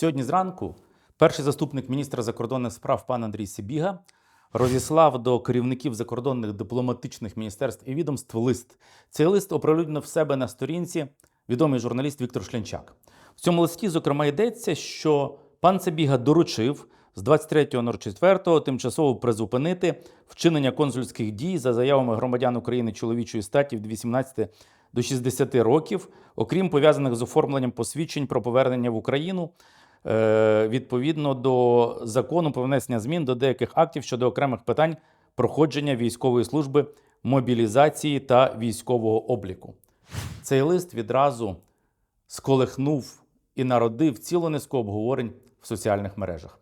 Сьогодні зранку перший заступник міністра закордонних справ пан Андрій Сибіга розіслав до керівників закордонних дипломатичних міністерств і відомств лист. Цей лист оприлюднив в себе на сторінці відомий журналіст Віктор Шлянчак. В цьому листі, зокрема, йдеться, що пан Сибіга доручив з 23.04 тимчасово призупинити вчинення консульських дій за заявами громадян України чоловічої статі від 18 до 60 років, окрім пов'язаних з оформленням посвідчень про повернення в Україну відповідно до закону про внесення змін до деяких актів щодо окремих питань проходження військової служби, мобілізації та військового обліку. Цей лист відразу сколихнув і народив цілу низку обговорень в соціальних мережах.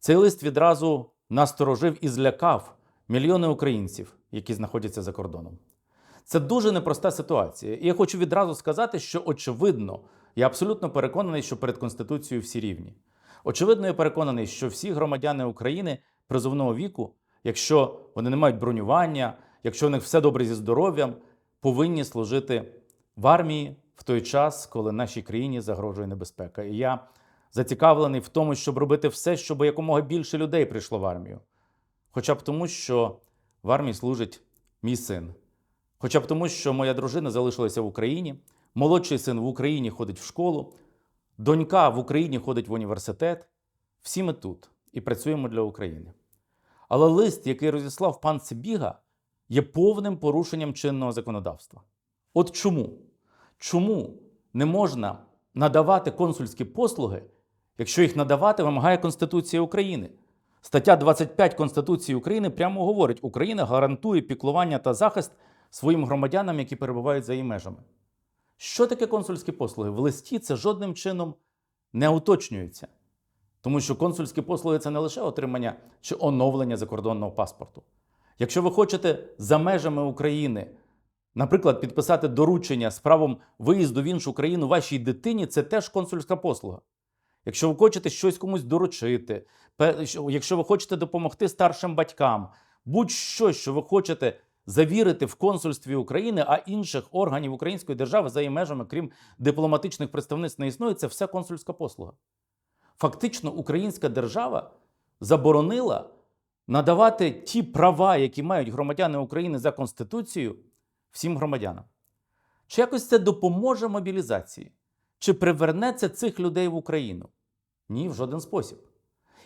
Цей лист відразу насторожив і злякав мільйони українців, які знаходяться за кордоном. Це дуже непроста ситуація. І я хочу відразу сказати, що очевидно, я абсолютно переконаний, що перед Конституцією всі рівні. Очевидно, я переконаний, що всі громадяни України призовного віку, якщо вони не мають бронювання, якщо у них все добре зі здоров'ям, повинні служити в армії в той час, коли нашій країні загрожує небезпека. І я зацікавлений в тому, щоб робити все, щоб якомога більше людей прийшло в армію. Хоча б тому, що в армії служить мій син. Хоча б тому, що моя дружина залишилася в Україні, молодший син в Україні ходить в школу, донька в Україні ходить в університет. Всі ми тут і працюємо для України. Але лист, який розіслав пан Сибіга, є повним порушенням чинного законодавства. От чому? Чому не можна надавати консульські послуги, якщо їх надавати вимагає Конституція України? Стаття 25 Конституції України прямо говорить: Україна гарантує піклування та захист своїм громадянам, які перебувають за її межами. Що таке консульські послуги? В листі це жодним чином не уточнюється. Тому що консульські послуги це не лише отримання чи оновлення закордонного паспорту. Якщо ви хочете за межами України, наприклад, підписати доручення з правом виїзду в іншу країну вашій дитині, це теж консульська послуга. Якщо ви хочете щось комусь доручити, якщо ви хочете допомогти старшим батькам, будь-що, що ви хочете завірити в консульстві України, а інших органів української держави за її межами, крім дипломатичних представництв, не існує, це все консульська послуга. Фактично, українська держава заборонила надавати ті права, які мають громадяни України за Конституцією, всім громадянам. Чи якось це допоможе мобілізації? Чи приверне це цих людей в Україну? Ні, в жоден спосіб.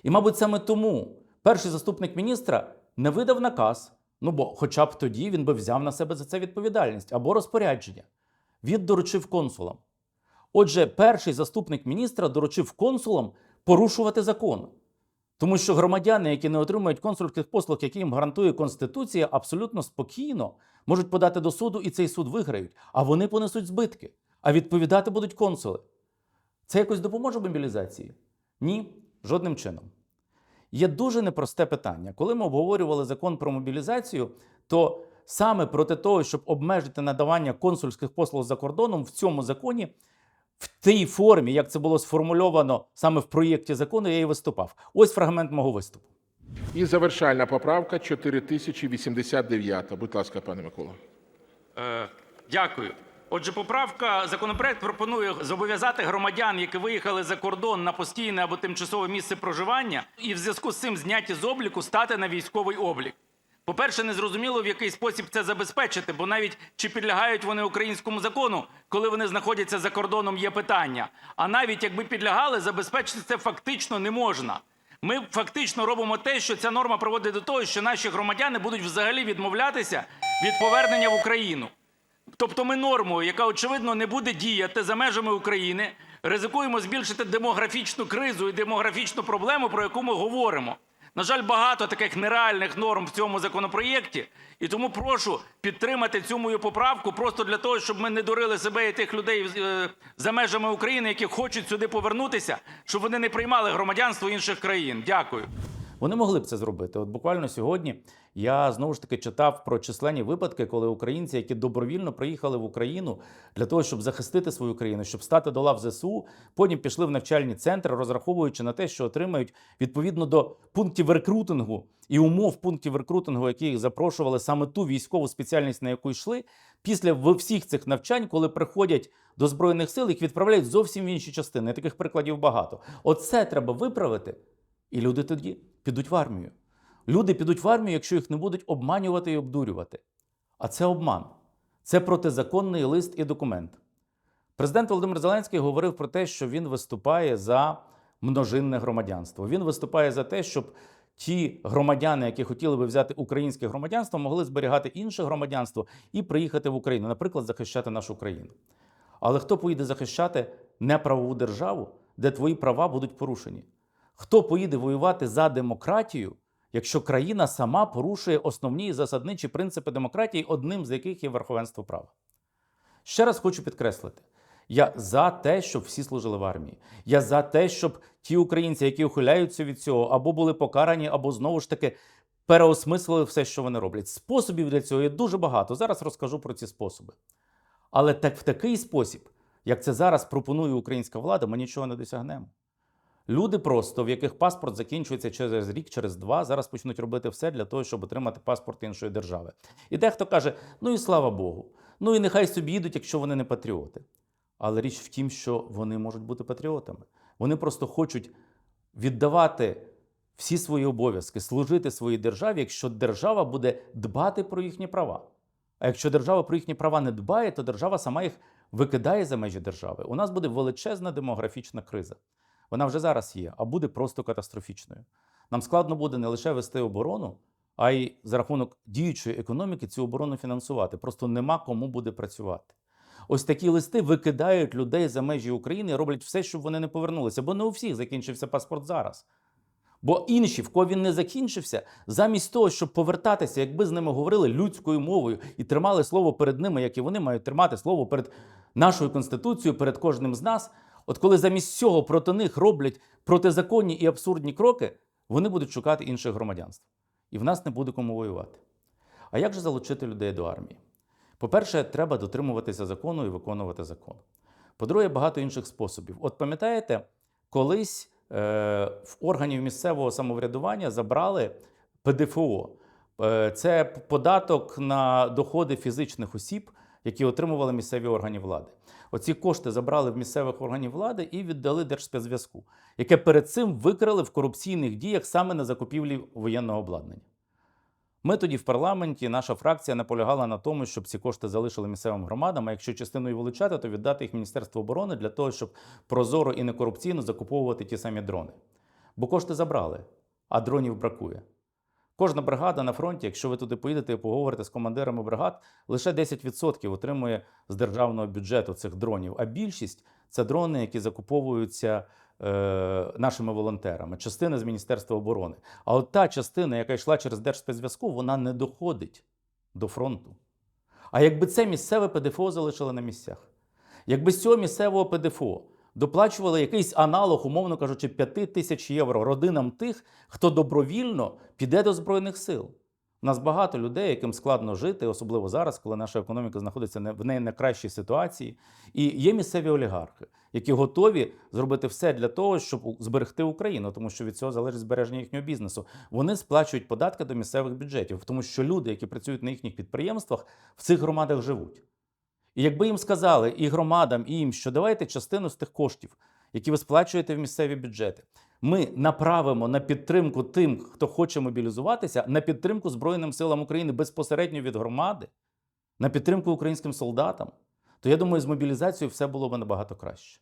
І, мабуть, саме тому перший заступник міністра не видав наказ, ну бо хоча б тоді він би взяв на себе за це відповідальність або розпорядження. Він доручив консулам. Отже, перший заступник міністра доручив консулам порушувати закон. Тому що громадяни, які не отримують консульських послуг, які їм гарантує Конституція, абсолютно спокійно можуть подати до суду, і цей суд виграють, а вони понесуть збитки. А відповідати будуть консули. Це якось допоможе мобілізації? Ні, жодним чином. Є дуже непросте питання. Коли ми обговорювали закон про мобілізацію, то саме проти того, щоб обмежити надавання консульських послуг за кордоном в цьому законі, в тій формі, як це було сформульовано саме в проєкті закону, я і виступав. Ось фрагмент мого виступу. І завершальна поправка 4089. Будь ласка, пане Микола. Е, Дякую. Отже, поправка законопроект пропонує зобов'язати громадян, які виїхали за кордон на постійне або тимчасове місце проживання, і в зв'язку з цим зняті з обліку стати на військовий облік. По-перше, незрозуміло, в який спосіб це забезпечити, бо навіть чи підлягають вони українському закону, коли вони знаходяться за кордоном, є питання. А навіть якби підлягали, забезпечити це фактично не можна. Ми фактично робимо те, що ця норма приводить до того, що наші громадяни будуть взагалі відмовлятися від повернення в Україну. Тобто ми нормою, яка очевидно не буде діяти за межами України, ризикуємо збільшити демографічну кризу і демографічну проблему, про яку ми говоримо. На жаль, багато таких нереальних норм в цьому законопроєкті, і тому прошу підтримати цю мою поправку просто для того, щоб ми не дурили себе і тих людей е, за межами України, які хочуть сюди повернутися, щоб вони не приймали громадянство інших країн. Дякую. Вони могли б це зробити. От буквально сьогодні я знову ж таки читав про численні випадки, коли українці, які добровільно приїхали в Україну для того, щоб захистити свою країну, щоб стати до лав ЗСУ, потім пішли в навчальні центри, розраховуючи на те, що отримають відповідно до пунктів рекрутингу і умов пунктів рекрутингу, які їх запрошували саме ту військову спеціальність, на яку йшли. Після всіх цих навчань, коли приходять до збройних сил, їх відправляють зовсім в інші частини. Таких прикладів багато. Оце треба виправити, і люди тоді підуть в армію. Люди підуть в армію, якщо їх не будуть обманювати і обдурювати. А це обман. Це протизаконний лист і документ. Президент Володимир Зеленський говорив про те, що він виступає за множинне громадянство. Він виступає за те, щоб ті громадяни, які хотіли би взяти українське громадянство, могли зберігати інше громадянство і приїхати в Україну, наприклад, захищати нашу країну. Але хто поїде захищати неправову державу, де твої права будуть порушені? Хто поїде воювати за демократію, якщо країна сама порушує основні засадничі принципи демократії, одним з яких є верховенство права? Ще раз хочу підкреслити: я за те, щоб всі служили в армії. Я за те, щоб ті українці, які ухиляються від цього, або були покарані, або знову ж таки переосмислили все, що вони роблять. Способів для цього є дуже багато. Зараз розкажу про ці способи. Але так в такий спосіб, як це зараз пропонує українська влада, ми нічого не досягнемо. Люди просто, в яких паспорт закінчується через рік, через два, зараз почнуть робити все для того, щоб отримати паспорт іншої держави. І дехто каже: ну і слава Богу, ну і нехай собі їдуть, якщо вони не патріоти. Але річ в тім, що вони можуть бути патріотами. Вони просто хочуть віддавати всі свої обов'язки, служити своїй державі, якщо держава буде дбати про їхні права. А якщо держава про їхні права не дбає, то держава сама їх викидає за межі держави. У нас буде величезна демографічна криза. Вона вже зараз є, а буде просто катастрофічною. Нам складно буде не лише вести оборону, а й за рахунок діючої економіки цю оборону фінансувати. Просто нема кому буде працювати. Ось такі листи викидають людей за межі України і роблять все, щоб вони не повернулися, бо не у всіх закінчився паспорт зараз. Бо інші, в кого він не закінчився, замість того, щоб повертатися, якби з ними говорили людською мовою і тримали слово перед ними, як і вони мають тримати слово перед нашою конституцією, перед кожним з нас. От коли замість цього проти них роблять протизаконні і абсурдні кроки, вони будуть шукати інших громадянств. І в нас не буде кому воювати. А як же залучити людей до армії? По-перше, треба дотримуватися закону і виконувати закон. По-друге, багато інших способів. От пам'ятаєте, колись е, в органів місцевого самоврядування забрали ПДФО. Е, це податок на доходи фізичних осіб, які отримували місцеві органи влади. Оці кошти забрали в місцевих органів влади і віддали Держспецзв'язку, яке перед цим викрали в корупційних діях саме на закупівлі воєнного обладнання. Ми тоді в парламенті, наша фракція наполягала на тому, щоб ці кошти залишили місцевим громадам. А якщо частиною вилучати, то віддати їх Міністерству оборони для того, щоб прозоро і некорупційно закуповувати ті самі дрони. Бо кошти забрали, а дронів бракує. Кожна бригада на фронті, якщо ви туди поїдете і поговорите з командирами бригад, лише 10% отримує з державного бюджету цих дронів. А більшість це дрони, які закуповуються е, нашими волонтерами, частина з Міністерства оборони. А от та частина, яка йшла через Держспецзв'язку, вона не доходить до фронту. А якби це місцеве ПДФО залишили на місцях, якби з цього місцевого ПДФО доплачували якийсь аналог, умовно кажучи, 5 тисяч євро родинам тих, хто добровільно піде до Збройних сил. У нас багато людей, яким складно жити, особливо зараз, коли наша економіка знаходиться в неї найкращій ситуації. І є місцеві олігархи, які готові зробити все для того, щоб зберегти Україну, тому що від цього залежить збереження їхнього бізнесу. Вони сплачують податки до місцевих бюджетів, тому що люди, які працюють на їхніх підприємствах, в цих громадах живуть. І якби їм сказали і громадам, і їм, що давайте частину з тих коштів, які ви сплачуєте в місцеві бюджети, ми направимо на підтримку тим, хто хоче мобілізуватися, на підтримку Збройним силам України безпосередньо від громади, на підтримку українським солдатам, то я думаю, з мобілізацією все було б набагато краще.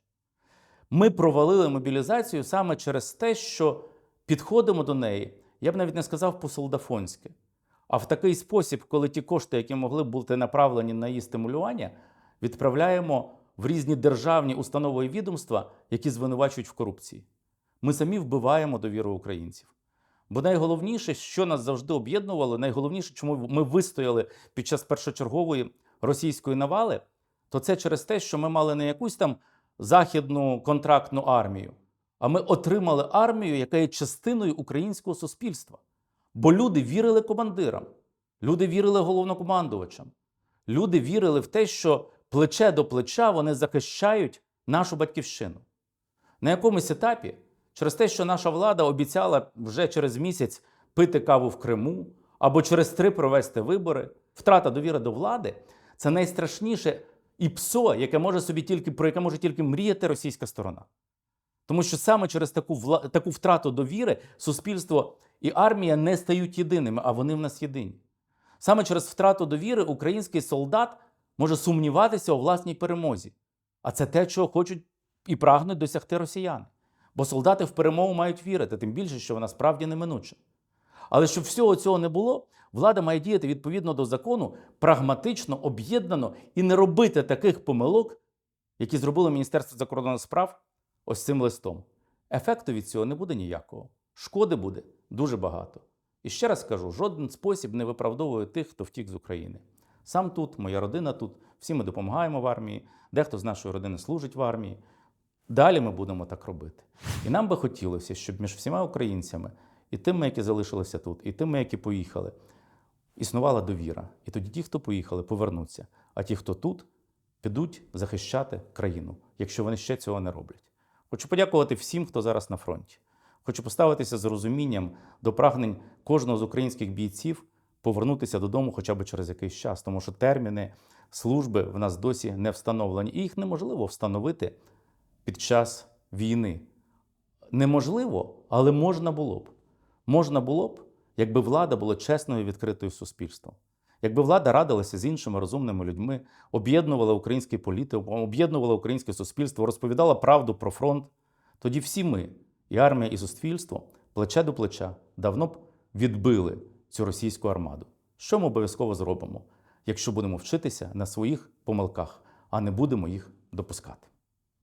Ми провалили мобілізацію саме через те, що підходимо до неї, я б навіть не сказав по-солдафонськи, а в такий спосіб, коли ті кошти, які могли б бути направлені на її стимулювання, відправляємо в різні державні установи і відомства, які звинувачують в корупції. Ми самі вбиваємо довіру українців. Бо найголовніше, що нас завжди об'єднувало, найголовніше, чому ми вистояли під час першочергової російської навали, то це через те, що ми мали не якусь там західну контрактну армію, а ми отримали армію, яка є частиною українського суспільства. Бо люди вірили командирам, люди вірили головнокомандувачам, люди вірили в те, що плече до плеча вони захищають нашу батьківщину. На якомусь етапі, через те, що наша влада обіцяла вже через місяць пити каву в Криму або через три провести вибори, втрата довіри до влади це найстрашніше і псо, яке може собі тільки про яке може тільки мріяти російська сторона. Тому що саме через таку вла... таку втрату довіри суспільство і армія не стають єдиними, а вони в нас єдині. Саме через втрату довіри український солдат може сумніватися у власній перемозі. А це те, чого хочуть і прагнуть досягти росіяни. Бо солдати в перемогу мають вірити, тим більше, що вона справді неминуча. Але щоб всього цього не було, влада має діяти відповідно до закону, прагматично, об'єднано і не робити таких помилок, які зробило Міністерство закордонних справ ось цим листом. Ефекту від цього не буде ніякого. Шкоди буде дуже багато. І ще раз кажу: жоден спосіб не виправдовує тих, хто втік з України. Сам тут, моя родина тут, всі ми допомагаємо в армії, дехто з нашої родини служить в армії. Далі ми будемо так робити. І нам би хотілося, щоб між всіма українцями, і тими, які залишилися тут, і тими, які поїхали, існувала довіра. І тоді ті, хто поїхали, повернуться. А ті, хто тут, підуть захищати країну, якщо вони ще цього не роблять. Хочу подякувати всім, хто зараз на фронті. Хочу поставитися з розумінням до прагнень кожного з українських бійців повернутися додому хоча б через якийсь час, тому що терміни служби в нас досі не встановлені, і їх неможливо встановити під час війни. Неможливо, але можна було б. Можна було б, якби влада була чесною і відкритою суспільством. Якби влада радилася з іншими розумними людьми, об'єднувала український політик, об'єднувала українське суспільство, розповідала правду про фронт, тоді всі ми, і армія, і суспільство, плече до плеча, давно б відбили цю російську армаду. Що ми обов'язково зробимо, якщо будемо вчитися на своїх помилках, а не будемо їх допускати.